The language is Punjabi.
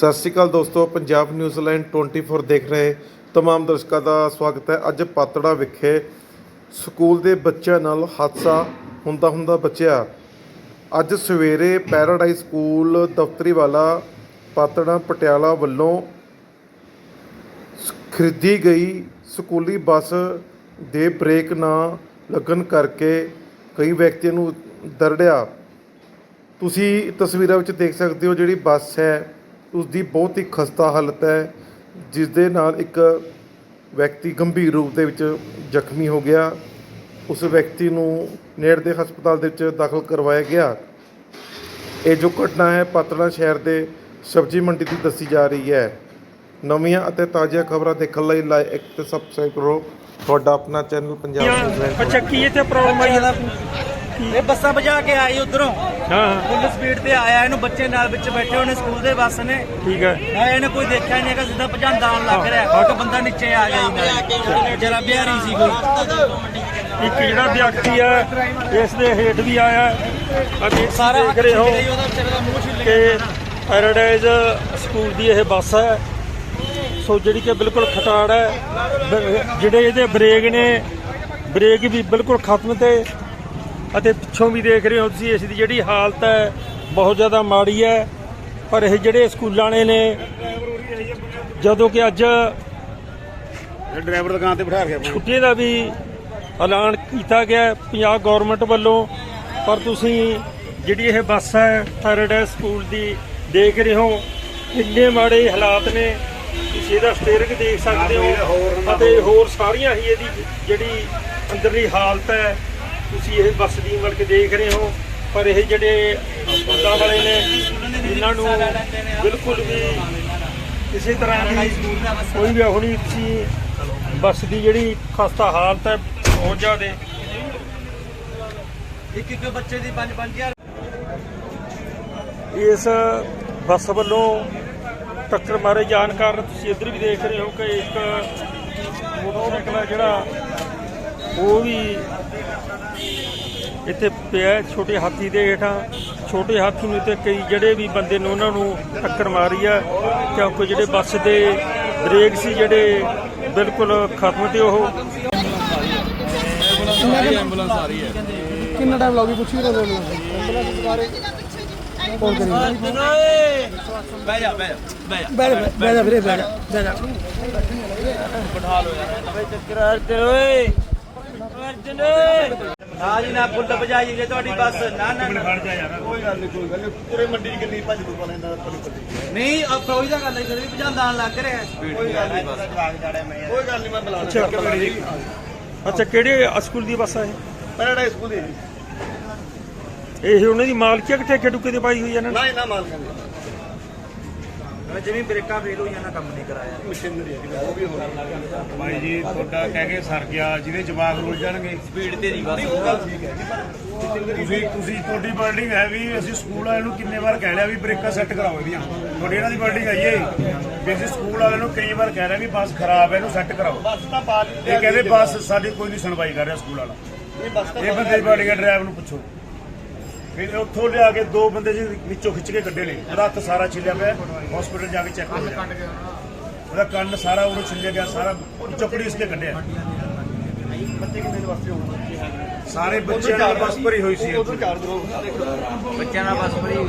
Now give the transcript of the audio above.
ਸਤਿ ਸ਼੍ਰੀ ਅਕਾਲ ਦੋਸਤੋ, ਪੰਜਾਬ ਨਿਊਜ਼ ਲਾਈਨ 24 ਦੇਖ ਰਹੇ ਤਮਾਮ ਦਰਸ਼ਕਾਂ ਦਾ ਸਵਾਗਤ ਹੈ। ਅੱਜ ਪਾਤੜਾ ਵਿਖੇ ਸਕੂਲ ਦੇ ਬੱਚਿਆਂ ਨਾਲ ਹਾਦਸਾ ਹੁੰਦਾ ਹੁੰਦਾ ਬਚਿਆ। ਅੱਜ ਸਵੇਰੇ ਪੈਰਾਡਾਈਜ਼ ਸਕੂਲ ਦਫ਼ਤਰੀ ਵਾਲਾ ਪਾਤੜਾ ਪਟਿਆਲਾ ਵੱਲੋਂ ਸ- ਖਰੀਦੀ ਗਈ ਸਕੂਲੀ ਬੱਸ ਦੇ ਬ੍ਰੇਕ ਨਾ ਲੱਗਣ ਕਰਕੇ ਕਈ ਵਿਅਕਤੀਆਂ ਨੂੰ ਦਰੜਿਆ। ਤੁਸੀਂ ਤਸਵੀਰਾਂ ਵਿੱਚ ਦੇਖ ਸਕਦੇ ਹੋ ਜਿਹੜੀ ਬੱਸ ਹੈ ਉਸ ਦੀ ਬਹੁਤ ਹੀ ਖਸਤਾ ਹਾਲਤ ਹੈ ਜਿਸ ਦੇ ਨਾਲ ਇੱਕ ਵਿਅਕਤੀ ਗੰਭੀਰ ਰੂਪ ਦੇ ਵਿੱਚ ਜ਼ਖਮੀ ਹੋ ਗਿਆ। ਉਸ ਵਿਅਕਤੀ ਨੂੰ ਨੇੜੇ ਦੇ ਹਸਪਤਾਲ ਦੇ ਵਿੱਚ ਦਾਖਲ ਕਰਵਾਇਆ ਗਿਆ। ਇਹ ਜੋ ਘਟਨਾ ਹੈ ਪਾਤੜਾ ਸ਼ਹਿਰ ਦੇ ਸਬਜ਼ੀ ਮੰਡੀ ਦੀ ਦੱਸੀ ਜਾ ਰਹੀ ਹੈ। ਨਵੀਆਂ ਅਤੇ ਤਾਜ਼ੀਆਂ ਖਬਰਾਂ ਦੇਖਣ ਲਈ ਲਾਈਕ ਤੇ ਸਬਸਕ੍ਰਾਈਬ ਕਰੋ। ਤੁਹਾਡਾ ਆਪਣਾ ਚੈਨਲ ਪੰਜਾਬ ਅੱਛਾ ਕੀ ਇੱਥੇ ਪ੍ਰੋਬਲਮ ਆਈ ਇਹ ਬੱਸਾਂ ਵਜਾ ਕੇ ਆਈ ਉਧਰੋਂ। ਹਾਂ। ਫੁੱਲ ਸਪੀਡ ਤੇ ਆਇਆ ਇਹਨੂੰ ਬੱਚੇ ਨਾਲ ਵਿੱਚ ਬੈਠੇ ਹੋਣੇ ਸਕੂਲ ਦੇ ਬੱਸ ਨੇ। ਠੀਕ ਹੈ। ਮੈਂ ਇਹਨੇ ਕੋਈ ਦੇਖਿਆ ਨਹੀਂ ਹੈਗਾ ਸਿੱਧਾ ਭਜਾਂਦਾ ਆਉਣ ਲੱਗ ਰਿਹਾ। ਇੱਕ ਬੰਦਾ ਨੀਚੇ ਆ ਗਿਆ ਜੀ ਜਰਾ ਬਿਹਾਰੀ ਸੀ ਕੋਈ। ਇੱਕ ਜਿਹੜਾ ਵਿਅਕਤੀ ਹੈ ਇਸ ਦੇ ਹੇਠ ਵੀ ਆਇਆ। ਹੈ। ਅਤੇ ਸਾਰਾ ਦੇਖ ਰਹੇ ਹੋ ਕਿ ਪੈਰਾਡਾਈਜ਼ ਸਕੂਲ ਦੀ ਇਹ ਬੱਸ ਹੈ। ਸੋ ਜਿਹੜੀ ਕਿ ਬਿਲਕੁਲ ਖਟਾੜ ਹੈ। ਜਿਹੜੇ ਇਹਦੇ ਬ੍ਰੇਕ ਨੇ ਬ੍ਰੇਕ ਵੀ ਬਿਲਕੁਲ ਖਤਮ ਤੇ ਅਤੇ ਪਿੱਛੋਂ ਵੀ ਦੇਖ ਰਹੇ ਹੋ ਤੁਸੀਂ ਇਸ ਦੀ ਜਿਹੜੀ ਹਾਲਤ ਹੈ ਬਹੁਤ ਜ਼ਿਆਦਾ ਮਾੜੀ ਹੈ। ਪਰ ਇਹ ਜਿਹੜੇ ਸਕੂਲਾਂ ਵਾਲੇ ਨੇ ਜਦੋਂ ਕਿ ਅੱਜ ਡਰਾਈਵਰ ਦੁਕਾਨ ਤੇ ਬਿਠਾ ਕੇ ਛੁੱਟੀ ਦਾ ਵੀ ਐਲਾਨ ਕੀਤਾ ਗਿਆ ਹੈ ਪੰਜਾਬ ਗਵਰਨਮੈਂਟ ਵੱਲੋਂ। ਪਰ ਤੁਸੀਂ ਜਿਹੜੀ ਇਹ ਬੱਸ ਹੈ ਥਰਡ ਸਕੂਲ ਦੀ ਦੇਖ ਰਹੇ ਹੋ ਕਿੰਨੇ ਮਾੜੇ ਹਾਲਾਤ ਨੇ। ਤੁਸੀਂ ਇਹਦਾ ਸਟੀਅਰਿੰਗ ਦੇਖ ਸਕਦੇ ਹੋ ਅਤੇ ਹੋਰ ਸਾਰੀਆਂ ਹੀ ਇਹਦੀ ਜਿਹੜੀ ਅੰਦਰਲੀ ਹਾਲਤ ਹੈ ਤੁਸੀਂ ਇਹ ਬੱਸ ਦੀ ਮਤਲਬ ਕਿ ਦੇਖ ਰਹੇ ਹੋ ਪਰ ਇਹ ਜਿਹੜੇ ਸਕੂਲਾਂ ਵਾਲੇ ਨੇ ਇਹਨਾਂ ਨੂੰ ਬਿਲਕੁਲ ਵੀ ਕਿਸੇ ਤਰ੍ਹਾਂ ਦੀ ਕੋਈ ਵੀ ਨਹੀਂ ਤੁਸੀਂ ਬੱਸ ਦੀ ਜਿਹੜੀ ਖਸਤਾ ਹਾਲਤ ਹੈ ਬਹੁਤ ਜ਼ਿਆਦਾ। ਇੱਕ ਇੱਕ ਬੱਚੇ ਦੀ 5 5000 ਇਸ ਬੱਸ ਵੱਲੋਂ ਟੱਕਰ ਮਾਰੇ ਜਾਣ ਕਾਰਨ ਤੁਸੀਂ ਇੱਧਰ ਵੀ ਦੇਖ ਰਹੇ ਹੋ ਕਿ ਇੱਕ ਮੋਟਰਸਾਈਕਲ ਜਿਹੜਾ ਉਹ ਵੀ ਇੱਥੇ ਪਿਆ ਹੈ, ਛੋਟੇ ਹਾਥੀ ਦੇ ਹੇਠਾਂ। ਛੋਟੇ ਹਾਥੀ ਨੂੰ ਤੇ ਕਈ ਜਿਹੜੇ ਵੀ ਬੰਦੇ ਨੇ ਉਹਨਾਂ ਨੂੰ ਟੱਕਰ ਮਾਰੀ ਆ ਕਿਉਂਕਿ ਜਿਹੜੇ ਬੱਸ ਦੇ ਬ੍ਰੇਕ ਸੀ ਜਿਹੜੇ ਬਿਲਕੁਲ ਖਤਮ ਤੇ ਉਹ। ਕਿੰਨਾ ਟਾਈਮ ਲਾਉਗੀ ਪੁੱਛੀ ਤਾਂ ਐਂਬੂਲੈਂਸ ਦੁਬਾਰੇ ਫੋਨ ਕਰੀ? ਬਹਿ ਜਾ ਬਹਿ ਜਾ ਬਹਿ ਜਾ। ਬੈਠ ਬੈਠ ਜਾ ਵੀਰੇ ਬੈਠ ਜਾ। ਬੈਠ ਜਾ ਨਾ ਜੀ ਨਾ ਫੁੱਲ ਵਜਾਈ ਜੇ ਤੁਹਾਡੀ ਬੱਸ ਨਾ ਨਾ ਨਾ। ਕੋਈ ਗੱਲ ਨਹੀਂ ਕੋਈ ਗੱਲ ਨਹੀਂ। ਪੂਰੇ ਮੰਡੀ ਚ ਕਿੰਨੀ ਭੱਜ ਦੂ ਪਾਣਾ ਇਹਨਾਂ ਦਾ ਤੁਹਾਨੂੰ ਪਤਾ ਨਹੀਂ ਆ ਫੌਜ ਦਾ ਗੱਲ ਹੈ ਫਿਰ ਵੀ ਭਜਾਂਦਾ ਆਉਣ ਲੱਗ ਰਿਹਾ ਕੋਈ ਗੱਲ ਨਹੀਂ ਬਸ। ਕੋਈ ਗੱਲ ਨਹੀਂ ਮੈਂ ਬੁਲਾ ਅੱਛਾ। ਕਿਹੜੇ ਸਕੂਲ ਦੀ ਬੱਸ ਹੈ ਇਹ? ਪੈਰਾਡਾਈਜ਼ ਸਕੂਲ ਦੀ। ਇਹ ਉਹਨਾਂ ਦੀ ਮਾਲਕੀ ਹੈ ਕਿ ਠੇਕੇ ਟੁਕੇ ਤੇ ਪਾਈ ਹੋਈ ਹੈ ਨੇ? ਨਾ ਇਹਨਾਂ ਮਾਲ ਕਰਦੇ ਜਿਵੇਂ ਬ੍ਰੇਕਾਂ ਫੇਲ ਹੋਈਆਂ ਨਾ ਕੰਮ ਨਹੀਂ ਕਰਾਇਆ। ਮਸ਼ੀਨਰੀ ਹੈ ਉਹ ਵੀ ਹੋਣਾ ਭਾਈ ਜੀ ਤੁਹਾਡਾ ਕਹਿ ਕੇ ਸਰ ਗਿਆ ਜਿਹਦੇ ਜਵਾਕ ਰੁੱਲ ਜਾਣਗੇ। ਸਪੀਡ ਤੇ ਨਹੀਂ ਬਸ। ਉਹ ਗੱਲ ਠੀਕ ਹੈ ਜੀ ਤੁਸੀਂ ਤੁਸੀਂ ਤੁਹਾਡੀ ਬਿਲਡਿੰਗ ਹੈ ਵੀ ਅਸੀਂ ਸਕੂਲ ਵਾਲਿਆਂ ਨੂੰ ਕਿੰਨੇ ਵਾਰ ਕਹਿ ਲਿਆ ਵੀ ਬ੍ਰੇਕਾਂ ਸੈੱਟ ਕਰਾਓ ਇਹਦੀਆਂ। ਤੁਹਾਡੀ ਇਹਨਾਂ ਦੀ ਬਿਲਡਿੰਗ ਹੈ ਇਹ ਵੀ ਅਸੀਂ ਸਕੂਲ ਵਾਲਿਆਂ ਨੂੰ ਕਈ ਵਾਰ ਕਹਿ ਰਹੇ ਵੀ ਬੱਸ ਖਰਾਬ ਹੈ ਇਹਨੂੰ ਸੈੱਟ ਕਰਾਓ। ਬੱਸ ਤਾਂ ਪਾ ਦਿੱਤੀ ਇਹ ਕਹਿੰਦੇ ਬੱਸ ਸਾਡੀ ਕੋਈ ਨਹੀਂ ਸੁਣਵਾਈ ਕਰ ਰਿਹਾ ਸਕੂਲ ਵਾਲਾ। ਇਹ ਬੱਸ ਤਾਂ ਇਹ ਬੰਦੇ ਦੀ ਬਿਲਡਿੰਗ ਡਰਾਈਵਰ ਨੂੰ ਪੁੱਛੋ। ਫਿਰ ਉੱਥੋਂ ਲਿਆ ਕੇ ਦੋ ਬੰਦੇ ਜੀ ਵਿੱਚੋਂ ਖਿੱਚ ਕੇ ਕੱਢੇ ਨੇ। ਉਹਦਾ ਹੱਥ ਸਾਰਾ ਛਿੱਲਿਆ ਪਿਆ ਹਸਪੀਟਲ ਜਾ ਕੇ ਚੈੱਕ ਹੋ ਉਹਦਾ ਕੰਨ ਸਾਰਾ ਉਹਨੂੰ ਛਿੱਲਿਆ ਗਿਆ, ਸਾਰਾ ਚੁੱਕੜੀ ਉਸਕੇ ਕੱਢਿਆ। ਬੱਚੇ ਕਿੰਨੇ ਵਾਸਤੇ ਹੋਣਾ ਸਾਰੇ ਬੱਚਿਆਂ ਨਾਲ ਬੱਸ ਭਰੀ ਹੋਈ ਸੀ ਬੱਚਿਆਂ ਨਾਲ ਬੱਸ ਭਰੀ ਹੋਈ